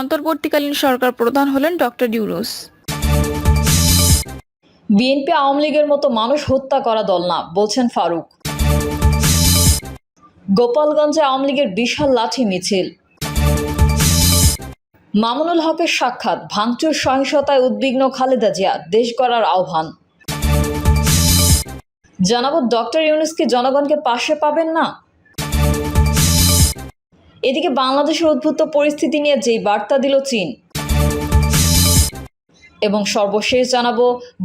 অন্তর্বর্তীকালীন সরকার প্রধান হলেন ডক্টর ইউনুস। বিএনপি আওয়ামী লীগের মতো মানুষ হত্যা করা দল না, বলছেন ফারুক। গোপালগঞ্জে আওয়ামী লীগের বিশাল লাঠি মিছিল। মামুনুল হকের সাক্ষাৎ, ভাঙচুর সহিংসতায় উদ্বিগ্ন খালেদা জিয়া, দেশ গড়ার আহ্বান। জানাব ডক্টর ইউনুস কি জনগণকে পাশে পাবেন না? এদিকে বাংলাদেশের উদ্ভূত পরিস্থিতি নিয়ে যেই বার্তা দিল চীন। এবং সর্বশেষ জানাব,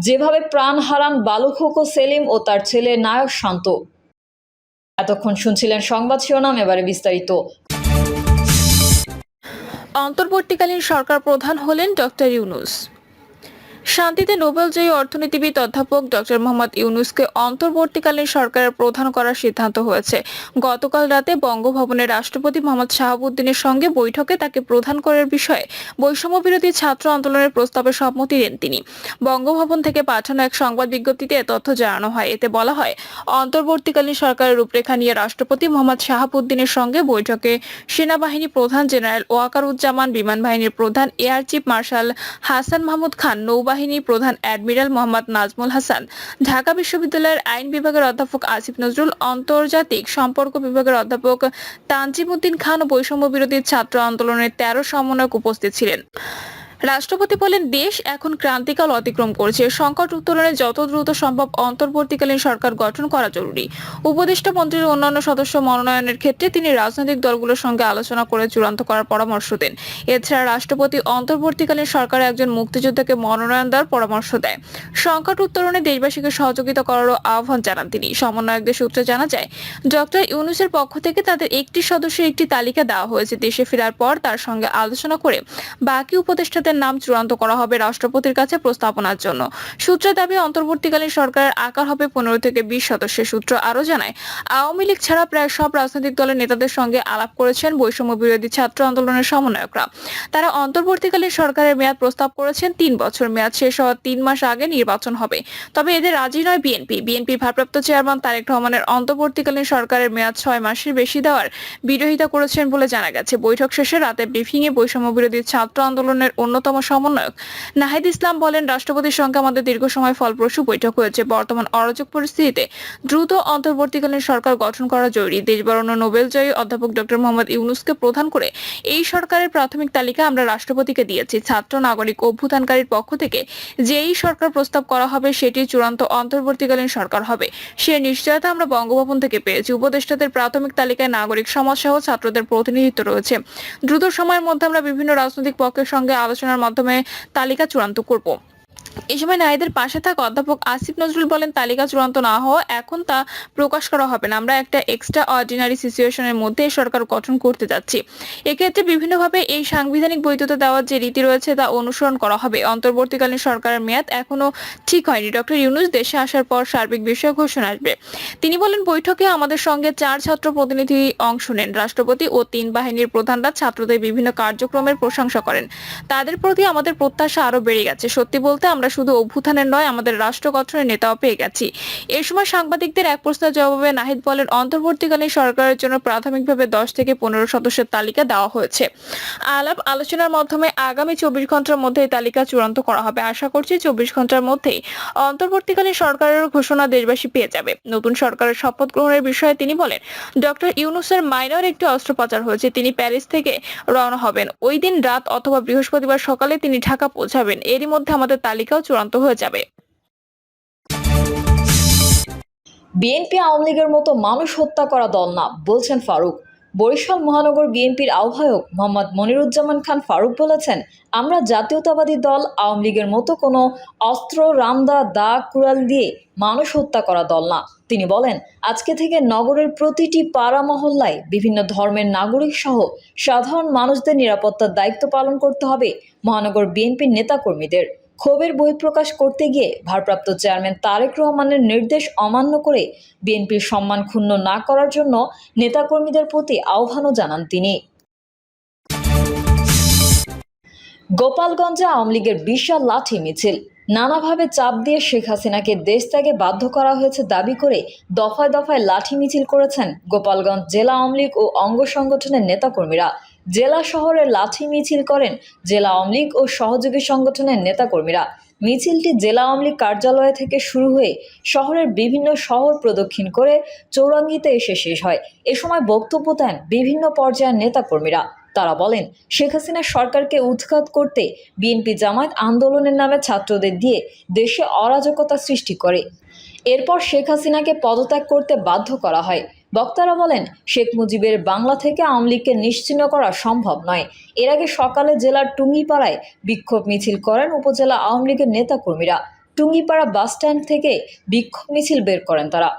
যেভাবে প্রাণ হারান বালুখোকো সেলিম ও তার ছেলে নায়ক শান্ত। এতক্ষণ শুনছিলেন সংবাদ শিরোনাম, এবারে বিস্তারিত। অন্তর্বর্তীকালীন সরকার প্রধান হলেন ডক্টর ইউনুস। শান্তিতে নোবেলজয়ী অর্থনীতিবিদ অধ্যাপক ডক্টর মোহাম্মদ ইউনুসকে অন্তর্বর্তীকালীন সরকারের প্রধান করার সিদ্ধান্ত হয়েছে। গতকাল রাতে বঙ্গভবনে রাষ্ট্রপতি মোহাম্মদ শাহাবুদ্দিনের সঙ্গে বৈঠকে তাকে প্রধান করার বিষয়ে বৈষম্য বিরোধী ছাত্র আন্দোলনের প্রস্তাবে সম্মতি দেন তিনি। বঙ্গভবন থেকে পাঠানো এক সংবাদ বিজ্ঞপ্তিতে তথ্য জানানো হয়। এতে বলা হয়, অন্তর্বর্তীকালীন সরকারের রূপরেখা নিয়ে রাষ্ট্রপতি মোহাম্মদ শাহাবুদ্দিনের সঙ্গে বৈঠকে সেনাবাহিনী প্রধান জেনারেল ওয়াকারুজ্জামান বিমান বাহিনীর প্রধান air chief marshal Hasan Mahmud Khan নৌবাহিনী প্রধান অ্যাডমিরাল মোহাম্মদ নাজমুল হাসান, ঢাকা বিশ্ববিদ্যালয়ের আইন বিভাগের অধ্যাপক আসিফ নজরুল, আন্তর্জাতিক সম্পর্ক বিভাগের অধ্যাপক তানজিমুদ্দিন খান ও বৈষম্য বিরোধী ছাত্র আন্দোলনের তেরো সমন্বয়ক উপস্থিত ছিলেন। রাষ্ট্রপতি বলেন, দেশ এখন ক্রান্তিকাল অতিক্রম করছে। সংকট উত্তরণে যত দ্রুত সম্ভব অন্তর্বর্তীকালীন সরকার গঠন করা জরুরি। উপদেষ্টা মন্ত্রীর অন্যান্য সদস্য মনোনয়নের ক্ষেত্রে তিনি রাজনৈতিক দলগুলোর সঙ্গে আলোচনা করে চূড়ান্ত করার পরামর্শ দেন। এছাড়া রাষ্ট্রপতি অন্তর্বর্তীকালীন সরকারে একজন মুক্তিযোদ্ধাকে মনোনয়ন দেওয়ার পরামর্শ দেয়। সংকট উত্তরণে দেশবাসীকে সহযোগিতা করারও আহ্বান জানান তিনি। সমন্বয়কদের সূত্রে জানা যায়, ডক্টর ইউনুসের পক্ষ থেকে তাদের একটি সদস্যের একটি তালিকা দেওয়া হয়েছে। দেশে ফেরার পর তার সঙ্গে আলোচনা করে বাকি উপদেষ্টাদের নাম চূড়ান্ত করা হবে রাষ্ট্রপতির কাছে প্রস্তাবনার জন্য। সূত্রের দাবি, অন্তর্বর্তীকালীন সরকারের আকার হবে পনেরো থেকে বিশ সদস্যের সূত্র আরও জানায়। আওয়ামী লীগ ছাড়া প্রায় সব রাজনৈতিক দলের নেতাদের সঙ্গে আলাপ করেছেন বৈষম্য বিরোধী ছাত্র আন্দোলনের সমন্বয়করা। তারা অন্তর্বর্তীকালীন সরকারের মেয়াদ প্রস্তাব করেছেন তিন বছর। মেয়াদ শেষ হওয়ার তিন মাস আগে নির্বাচন হবে। তবে এদের রাজি নয় বিএনপি। বিএনপি ভারপ্রাপ্ত চেয়ারম্যান তারেক রহমানের অন্তর্বর্তীকালীন সরকারের মেয়াদ ছয় মাসের বেশি দেওয়ার বিরোধিতা করেছেন বলে জানা গেছে। বৈঠক শেষে রাতে ব্রিফিংয়ে বৈষম্য বিরোধী ছাত্র আন্দোলনের অন্যতম সমন্বয়ক। নাহিদ ইসলাম বলেন, রাষ্ট্রপতির সঙ্গে আমাদের দীর্ঘ সময় ফলপ্রসূ বৈঠক হয়েছে। বর্তমান অরাজক পরিস্থিতিতে দ্রুত অন্তর্বর্তীকালীন সরকার গঠন করা জরুরি। দেশবরণ্য নোবেলজয়ী অধ্যাপক ডক্টর মোহাম্মদ ইউনুসকে প্রধান করে এই সরকারের প্রাথমিক তালিকা আমরা রাষ্ট্রপতিকে দিয়েছি। ছাত্র, নাগরিক, অভ্যুত্থানকারীর পক্ষ থেকে যেই সরকার প্রস্তাব করা হবে, সেটি চূড়ান্ত অন্তর্বর্তীকালীন সরকার হবে। সে নিশ্চয়তা আমরা বঙ্গভবন থেকে পেয়েছি। উপদেষ্টাদের প্রাথমিক তালিকায় নাগরিক সমাজ সহ ছাত্রদের প্রতিনিধিত্ব রয়েছে। দ্রুত সময়ের মধ্যে আমরা বিভিন্ন রাজনৈতিক পক্ষের সঙ্গে আলোচনার মাধ্যমে তালিকা চূড়ান্ত করব। এই সময় নারীদের পাশে থাকা অধ্যাপক আসিফ নজরুল বলেন, তালিকা চূড়ান্ত না হওয়া এখন তা প্রকাশ করা হবে না। আমরা একটা এক্সট্রা অর্ডিনারি সিচুয়েশনের মধ্যে সরকার গঠন করতে যাচ্ছি। এক্ষেত্রে বিভিন্নভাবে এই সাংবিধানিক বৈধতা দেওয়ার যে রীতি রয়েছে তা অনুসরণ করা হবে। অন্তর্বর্তীকালীন সরকারের মেয়াদ এখনও ঠিক হয়নি। ডক্টর ইউনুস দেশে আসার পর সার্বিক বিষয় ঘোষণা আসবে। তিনি বলেন, বৈঠকে আমাদের সঙ্গে চার ছাত্র প্রতিনিধি অংশ নেন। রাষ্ট্রপতি ও তিন বাহিনীর প্রধানরা ছাত্রদের বিভিন্ন কার্যক্রমের প্রশংসা করেন। তাদের প্রতি আমাদের প্রত্যাশা আরও বেড়ে গেছে। সত্যি বলতে আমরা শুধু অভ্যুত্থানের নয়, আমাদের রাষ্ট্র গঠনের নেতাও পেয়ে গেছি। এ সময় সাংবাদিকদের এক প্রশ্নের জবাবে নাহিদ বলেন, অন্তর্বর্তীকালীন সরকারের জন্য প্রাথমিকভাবে দশ থেকে পনেরো সদস্যের তালিকা দেওয়া হয়েছে। আলাপ আলোচনার মাধ্যমে আগামী চব্বিশ ঘণ্টার মধ্যে এই তালিকা চূড়ান্ত করা হবে। আশা করছি চব্বিশ ঘণ্টার মধ্যেই অন্তর্বর্তীকালীন সরকারের ঘোষণা দেশবাসী পেয়ে যাবে। নতুন সরকারের শপথ গ্রহণের বিষয়ে তিনি বলেন, ডক্টর ইউনুসের মাইনর একটি অস্ত্রোপচার হয়েছে। তিনি প্যারিস থেকে রওনা হবেন। ওই দিন রাত অথবা বৃহস্পতিবার সকালে তিনি ঢাকা পৌঁছাবেন। এরই মধ্যে আমাদের তালিকাও চূড়ান্ত হয়ে যাবে। বিএনপি আওয়ামী লীগের মতো মানুষ হত্যা করা দল না, বলছেন ফারুক। বরিশাল মহানগর বিএনপির আহ্বায়ক মোহাম্মদ মনিরুজ্জামান খান ফারুক বলেছেন, আমরা জাতীয়তাবাদী দল, আওয়ামী লীগের মতো কোনো অস্ত্র, রামদা দা কুড়াল দিয়ে মানুষ হত্যা করা দল না। তিনি বলেন, আজকে থেকে নগরের প্রতিটি পাড়া মহল্লায় বিভিন্ন ধর্মের নাগরিক সহ সাধারণ মানুষদের নিরাপত্তার দায়িত্ব পালন করতে হবে মহানগর বিএনপির নেতাকর্মীদের। ক্ষোভের বহিঃপ্রকাশ করতে গিয়ে ভারপ্রাপ্ত চেয়ারম্যান তারেক রহমানের নির্দেশ অমান্য করে বিএনপির সম্মান ক্ষুণ্ণ না করার জন্য নেতাকর্মীদের প্রতি আহ্বানও জানান তিনি। গোপালগঞ্জে আওয়ামী লীগের বিশাল লাঠি মিছিল। নানাভাবে চাপ দিয়ে শেখ হাসিনাকে দেশ ত্যাগে বাধ্য করা হয়েছে দাবি করে দফায় দফায় লাঠি মিছিল করেছেন গোপালগঞ্জ জেলা আওয়ামী লীগ ও অঙ্গ সংগঠনের নেতাকর্মীরা। জেলা শহরে লাঠি মিছিল করেন জেলা আওয়ামী ও সহযোগী সংগঠনের নেতাকর্মীরা। মিছিলটি জেলা আওয়ামী লীগ কার্যালয় থেকে শুরু হয়ে শহরের বিভিন্ন শহর প্রদক্ষিণ করে চৌরাঙ্গিতে এসে শেষ হয়। এ সময় বক্তব্য দেন বিভিন্ন পর্যায়ের নেতাকর্মীরা। তারা বলেন, শেখ হাসিনা সরকারকে উৎখাত করতে বিএনপি জামায়াত আন্দোলনের নামে ছাত্রদের দিয়ে দেশে অরাজকতা সৃষ্টি করে। এরপর শেখ হাসিনাকে পদত্যাগ করতে বাধ্য করা হয়। বক্তারা বলেন, শেখ মুজিবের বাংলা থেকে আওয়ামী লীগকে নিশ্চিহ্ন করা সম্ভব নয়। এর আগে সকালে জেলার টুঙ্গিপাড়ায় বিক্ষোভ মিছিল করেন উপজেলা আওয়ামী লীগের নেতাকর্মীরা। টুঙ্গিপাড়া বাসস্ট্যান্ড থেকে বিক্ষোভ মিছিল বের করেন তারা।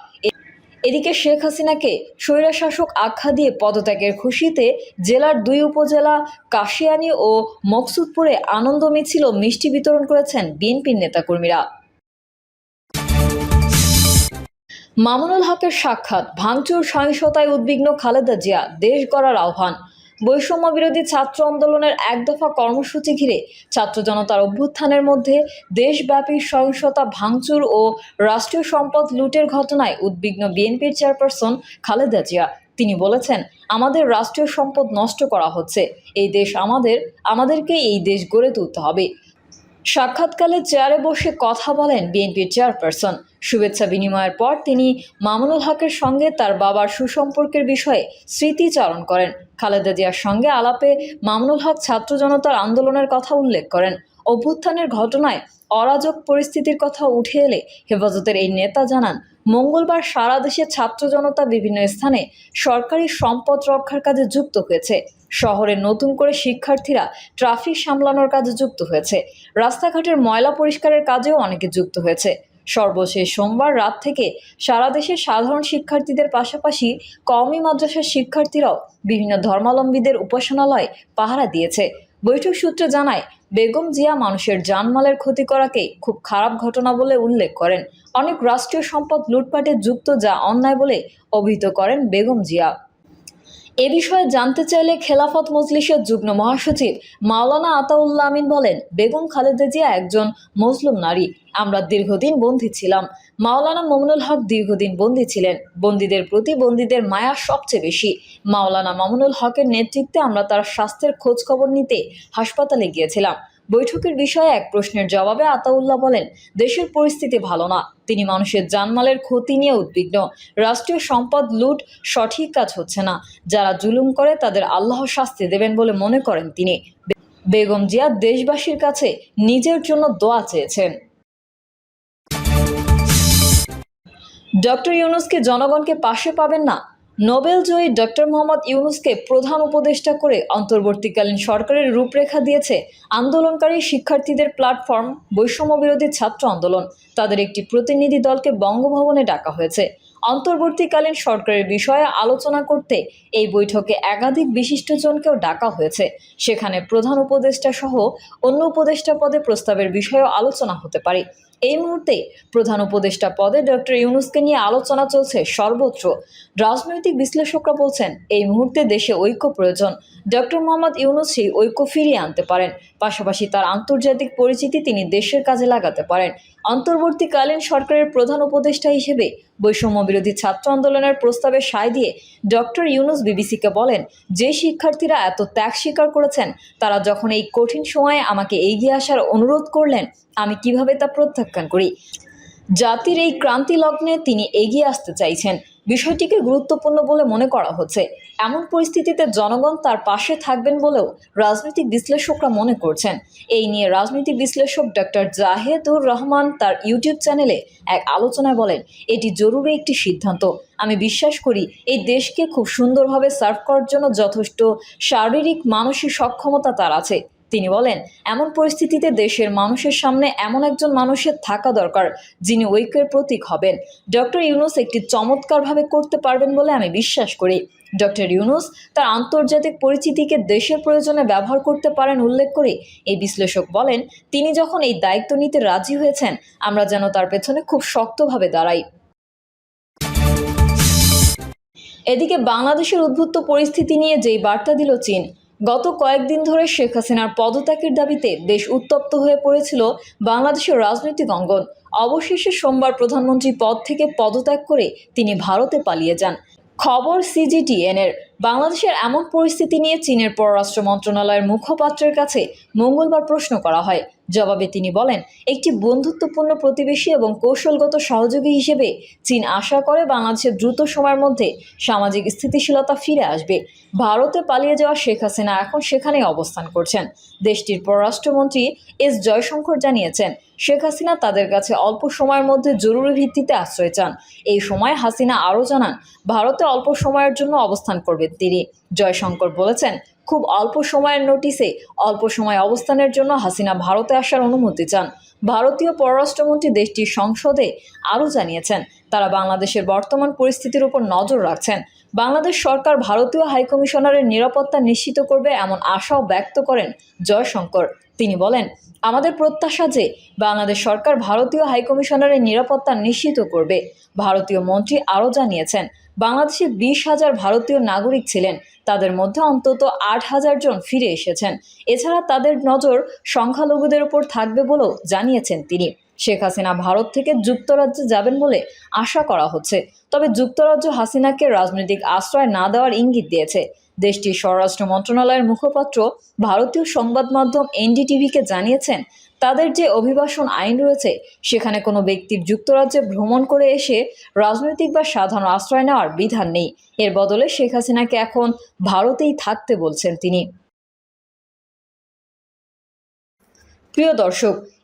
এদিকে শেখ হাসিনাকে স্বৈরাশাসক আখ্যা দিয়ে পদত্যাগের খুশিতে জেলার দুই উপজেলা কাশিয়ানী ও মকসুদপুরে আনন্দ মিছিল ও মিষ্টি বিতরণ করেছেন বিএনপির নেতাকর্মীরা। মামুনুল হকের সাক্ষাৎ, ভাঙচুর, সহিংসতায় উদ্বিগ্ন খালেদা জিয়া, দেশ গড়ার আহ্বান। বৈষম্য বিরোধী ছাত্র আন্দোলনের এক দফা কর্মসূচি ঘিরে ছাত্র জনতার অভ্যুত্থানের মধ্যে দেশব্যাপী সহিংসতা, ভাঙচুর ও রাষ্ট্রীয় সম্পদ লুটের ঘটনায় উদ্বিগ্ন বিএনপির চেয়ারপারসন খালেদা জিয়া। তিনি বলেছেন, আমাদের রাষ্ট্রীয় সম্পদ নষ্ট করা হচ্ছে। এই দেশ আমাদের আমাদেরকে এই দেশ গড়ে তুলতে হবে। সাক্ষাৎকালে চেয়ারে বসে কথা বলেন বিএনপির চেয়ারপারসন। শুভেচ্ছা বিনিময়ের পর তিনি মামুনুল হকের সঙ্গে তার বাবার সুসম্পর্কের বিষয়ে স্মৃতিচারণ করেন। খালেদা জিয়ার সঙ্গে আলাপে মামুনুল হক ছাত্র জনতার আন্দোলনের কথা উল্লেখ করেন। অভ্যুত্থানের ঘটনায় অরাজক পরিস্থিতির কথা উঠে এলে হেফাজতের এই নেতা জানান মঙ্গলবার সারা দেশে ছাত্র জনতা বিভিন্ন স্থানে সরকারি সম্পদ রক্ষার কাজে যুক্ত হয়েছে। শহরে নতুন করে শিক্ষার্থীরা ট্রাফিক সামলানোর কাজে যুক্ত হয়েছে। রাস্তাঘাটের ময়লা পরিষ্কারের কাজেও অনেকে যুক্ত হয়েছে। সর্বশেষ সোমবার রাত থেকে সারা দেশের সাধারণ শিক্ষার্থীদের পাশাপাশি কওমি মাদ্রাসার শিক্ষার্থীরাও বিভিন্ন ধর্মাবলম্বীদের উপাসনালয় পাহারা দিয়েছে। বৈঠক সূত্রে জানায় বেগম জিয়া মানুষের জানমালের ক্ষতি করাকে খুব খারাপ ঘটনা বলে উল্লেখ করেন। অনেক রাষ্ট্রীয় সম্পদ লুটপাটে যুক্ত যা অন্যায় বলে অভিহিত করেন বেগম জিয়া। এ বিষয়ে জানতে চাইলে খেলাফত মজলিসের যুগ্ম মহাসচিব মাওলানা আতাউল্লা আমিন বলেন, বেগম খালেদা জিয়া একজন মজলুম নারী। আমরা দীর্ঘদিন বন্দী ছিলাম। মাওলানা মামুনুল হক দীর্ঘদিন বন্দী ছিলেন। বন্দীদের প্রতি বন্দীদের মায়া সবচেয়ে বেশি। মাওলানা মামুনুল হকের নেতৃত্বে আমরা তার স্বাস্থ্যের খোঁজ খবর নিতে হাসপাতালে গিয়েছিলাম। বৈঠকের বিষয়ে এক প্রশ্নের জবাবে আতাউল্লাহ বলেন, দেশের পরিস্থিতি ভালো না। তিনি মানুষের জানমালের ক্ষতি নিয়ে উদ্বিগ্ন। রাষ্ট্রীয় সম্পদ লুট সঠিক কাজ হচ্ছে না। যারা জুলুম করে তাদের আল্লাহ শাস্তি দেবেন বলে মনে করেন তিনি। বেগম জিয়া দেশবাসীর কাছে নিজের জন্য দোয়া চেয়েছেন। ডক্টর ইউনুসকে জনগণকে পাশে পাবেন না নোবেল জয়ী ডক্টর মোহাম্মদ ইউনুসকে প্রধান উপদেষ্টা করে অন্তর্বর্তীকালীন সরকারের রূপরেখা দিয়েছে আন্দোলনকারী শিক্ষার্থীদের প্ল্যাটফর্ম বৈষম্যবিরোধী ছাত্র আন্দোলন। তাদের একটি প্রতিনিধি দলকে বঙ্গভবনে ডাকা হয়েছে। অন্তর্বর্তীকালীন সরকারের বিষয়ে আলোচনা করতে এই বৈঠকে একাধিক বিশিষ্টজনকেও ডাকা হয়েছে। সেখানে প্রধান উপদেষ্টা সহ অন্য উপদেষ্টা পদে প্রস্তাবের বিষয়েও আলোচনা হতে পারে। এই মুহূর্তে প্রধান উপদেষ্টা পদে ডক্টর ইউনুসকে নিয়ে আলোচনা চলছে সর্বত্র। রাজনৈতিক বিশ্লেষকরা বলছেন, এই মুহূর্তে দেশে ঐক্য প্রয়োজন। ডক্টর মোহাম্মদ ইউনুস সেই ঐক্য ফিরিয়ে আনতে পারেন। পাশাপাশি তার আন্তর্জাতিক পরিচিতি তিনি দেশের কাজে লাগাতে পারেন। অন্তর্বর্তীকালীন সরকারের প্রধান উপদেষ্টা হিসেবে বৈষম্য বিরোধী ছাত্র আন্দোলনের প্রস্তাবে সায় দিয়ে ডক্টর ইউনুস বিবিসিকে বলেন, যে শিক্ষার্থীরা এত ত্যাগ স্বীকার করেছেন, তারা যখন এই কঠিন সময়ে আমাকে এগিয়ে আসার অনুরোধ করলেন, আমি কীভাবে তা প্রত্যাখ্যান করি? জাতির এই ক্রান্তি লগ্নে তিনি এগিয়ে আসতে চাইছেন। বিষয়টিকে গুরুত্বপূর্ণ বলে মনে করা হচ্ছে। এমন পরিস্থিতিতে জনগণ তার পাশে থাকবেন বলেও রাজনৈতিক বিশ্লেষকরা মনে করছেন। এই নিয়ে রাজনৈতিক বিশ্লেষক ডক্টর জাহেদুর রহমান তার ইউটিউব চ্যানেলে এক আলোচনায় বলেন, এটি জরুরি একটি সিদ্ধান্ত। আমি বিশ্বাস করি, এই দেশকে খুব সুন্দরভাবে সার্ভ করার জন্য যথেষ্ট শারীরিক, মানসিক সক্ষমতা তার আছে। তিনি বলেন, এমন পরিস্থিতিতে দেশের মানুষের সামনে এমন একজন মানুষের থাকা দরকার, যিনি ঐক্যের প্রতীক হবেন। ডক্টর ইউনুস একটি চমৎকারভাবে করতে পারবেন বলে আমি বিশ্বাস করি। ডক্টর ইউনুস তার আন্তর্জাতিক পরিচিতিকে দেশের প্রয়োজনে ব্যবহার করতে পারেন উল্লেখ করে এই বিশ্লেষক বলেন, তিনি যখন এই দায়িত্ব নিতে রাজি হয়েছেন, আমরা যেন তার পেছনে খুব শক্তভাবে দাঁড়াই। এদিকে বাংলাদেশের উদ্ভূত পরিস্থিতি নিয়ে যেই বার্তা দিল চীন, গত কয়েকদিন ধরে শেখ হাসিনার পদত্যাগের দাবিতে বেশ উত্তপ্ত হয়ে পড়েছিল বাংলাদেশের রাজনৈতিক অঙ্গন। অবশেষে সোমবার প্রধানমন্ত্রী পদ থেকে পদত্যাগ করে তিনি ভারতে পালিয়ে যান। খবর সিজিটিএনের বাংলাদেশের এমন পরিস্থিতি নিয়ে চীনের পররাষ্ট্র মন্ত্রণালয়ের মুখপাত্রের কাছে মঙ্গলবার প্রশ্ন করা হয়। জবাবে তিনি বলেন, একটি বন্ধুত্বপূর্ণ প্রতিবেশী এবং কৌশলগত সহযোগী হিসেবে চীন আশা করে বাংলাদেশের দ্রুত সময়ের মধ্যে সামাজিক স্থিতিশীলতা ফিরে আসবে। ভারতে পালিয়ে যাওয়া শেখ হাসিনা এখন সেখানেই অবস্থান করছেন। দেশটির পররাষ্ট্রমন্ত্রী এস জয়শঙ্কর জানিয়েছেন, শেখ হাসিনা তাদের কাছে অল্প সময়ের মধ্যে জরুরি ভিত্তিতে আশ্রয় চান। এই সময় হাসিনা আরও জানান, ভারতে অল্প সময়ের জন্য অবস্থান করবেন তিনি জয়শঙ্কর বলেছেন, খুব অল্প সময়ের নোটিসে অল্প সময় অবস্থানের জন্য হাসিনা ভারতে আসার অনুমতি চান। ভারতীয় পররাষ্ট্রমন্ত্রী দেশটির সংসদে আরও জানিয়েছেন, তারা বাংলাদেশের বর্তমান পরিস্থিতির উপর নজর রাখছেন। বাংলাদেশ সরকার ভারতীয় হাইকমিশনারের নিরাপত্তা নিশ্চিত করবে এমন আশাও ব্যক্ত করেন জয়শঙ্কর। তিনি বলেন, আমাদের প্রত্যাশা যে বাংলাদেশ সরকার ভারতীয় হাইকমিশনারের নিরাপত্তা নিশ্চিত করবে। ভারতীয় মন্ত্রী আরও জানিয়েছেন, বাংলাদেশে বিশ হাজার ভারতীয় নাগরিক ছিলেন, তাদের মধ্যে অন্তত আট হাজার জন ফিরে এসেছেন। এছাড়া তাদের নজর সংখ্যালঘুদের উপর থাকবে বলেও জানিয়েছেন তিনি। শেখ হাসিনা ভারত থেকে যুক্তরাজ্যে যাবেন বলে আশা করা হচ্ছে, তবে যুক্তরাজ্য হাসিনাকে রাজনৈতিক আশ্রয় না দেওয়ার ইঙ্গিত দিয়েছে। দেশটির স্বরাষ্ট্র মন্ত্রণালয়ের মুখপাত্র ভারতীয় সংবাদ মাধ্যম এনডিটিভিকে জানিয়েছেন, তাদের যে অভিবাসন আইন রয়েছে, সেখানে কোনো ব্যক্তির যুক্তরাজ্যে ভ্রমণ করে এসে রাজনৈতিক বা সাধারণ আশ্রয় নেওয়ার বিধান নেই। এর বদলে শেখ হাসিনাকে এখন ভারতেই থাকতে বলছেন তিনি। প্রিয় দর্শক